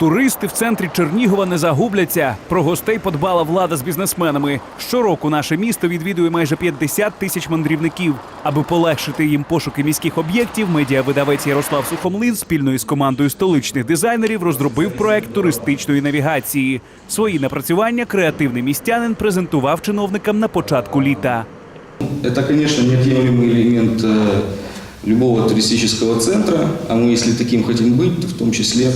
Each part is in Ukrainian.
Туристи в центрі Чернігова не загубляться. Про гостей подбала влада з бізнесменами. Щороку наше місто відвідує майже 50 тисяч мандрівників. Аби полегшити їм пошуки міських об'єктів, медіавидавець Ярослав Сухомлин спільно із командою столичних дизайнерів розробив проект туристичної навігації. Свої напрацювання креативний містянин презентував чиновникам на початку літа. Это, конечно, неотъемлемый элемент э, любого туристического центра, а мы, если таким хотим быть, то в том числе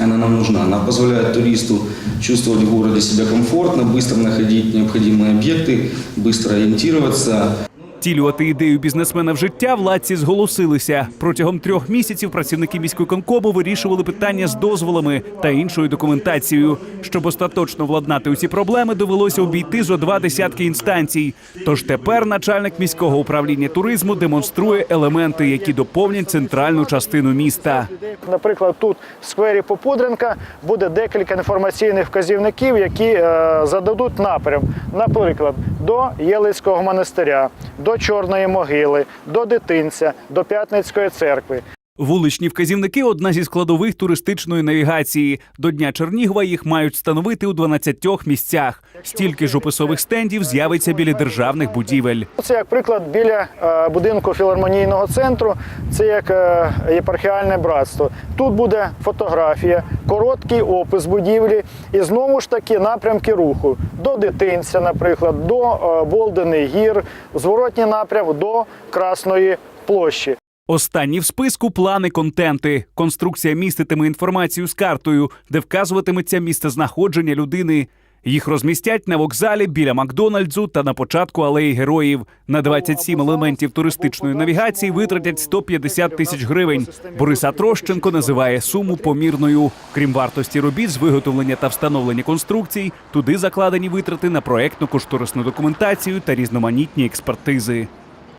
она нам нужна. Она позволяет туристу чувствовать в городе себя комфортно, быстро находить необходимые объекты, быстро ориентироваться. Втілювати ідею бізнесмена в життя владці зголосилися. Протягом трьох місяців працівники міськвиконкому вирішували питання з дозволами та іншою документацією. Щоб остаточно владнати усі проблеми, довелося обійти зо два десятки інстанцій. Тож тепер начальник міського управління туризму демонструє елементи, які доповнять центральну частину міста. Наприклад, тут в сквері Попудренка буде декілька інформаційних вказівників, які е, зададуть напрям, наприклад, до Єлицького монастиря, до Чорної могили, до Дитинця, до П'ятницької церкви. Вуличні вказівники одна зі складових туристичної навігації. До Дня Чернігова їх мають встановити у 12 місцях. Стільки ж описових стендів з'явиться біля державних будівель. Це як приклад біля е, будинку філармонійного центру. Це як е, єпархіальне братство. Тут буде фотографія, короткий опис будівлі і знову ж таки напрямки руху до дитинця, наприклад, до е, Болдених гір, зворотній напрям до Красної площі. Останні в списку плани контенти. Конструкція міститиме інформацію з картою, де вказуватиметься місцезнаходження людини. Їх розмістять на вокзалі біля Макдональдсу та на початку алеї героїв. На 27 елементів туристичної навігації витратять 150 тисяч гривень. Борис Атрощенко називає суму помірною. Крім вартості робіт з виготовлення та встановлення конструкцій, туди закладені витрати на проектну кошторисну документацію та різноманітні експертизи.